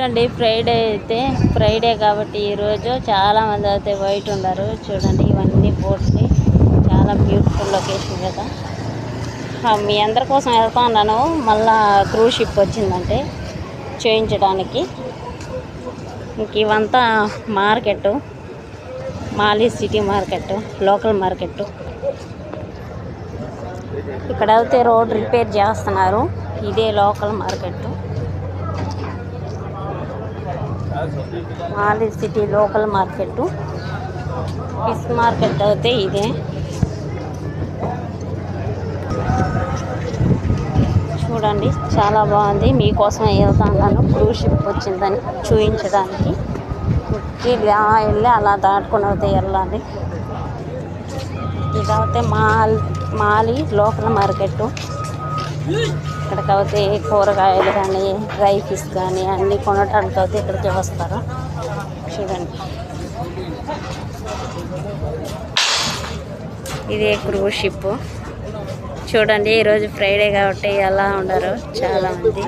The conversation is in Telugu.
చూడండి ఫ్రైడే అయితే ఫ్రైడే కాబట్టి ఈరోజు చాలామంది అయితే బయట ఉన్నారు. చూడండి ఇవన్నీ పోటీ చాలా బ్యూటిఫుల్ లొకేషన్ కదా. మీ అందరి కోసం వెళ్తా ఉన్నాను. మళ్ళా క్రూజ్ షిప్ వచ్చిందంటే చేయించడానికి. ఇంక ఇవంతా మార్కెట్ మాలీ సిటీ మార్కెట్ లోకల్ మార్కెట్ ఇక్కడ అయితే రోడ్ రిపేర్ చేస్తున్నారు. ఇదే లోకల్ మార్కెట్ మాలి city local market. Fish market అయితే ఇదే. చూడండి చాలా బాగుంది. మీకోసం వెళ్తాను క్రూజ్ షిప్ వచ్చిందని చూపించడానికి ఇలా వెళ్ళి అలా దాటుకొని అయితే వెళ్ళాలి. ఇదైతే మాల్ మాలి లోకల్ మార్కెట్. ఇక్కడికి అయితే కూరగాయలు కానీ డ్రై ఫిష్ కానీ అన్నీ కొనడానికి అయితే ఇక్కడికి వస్తారు. చూడండి. ఇదే క్రూజ్ షిప్ చూడండి ఈరోజు ఫ్రైడే కాబట్టి ఎలా ఉండరు చాలా మంది.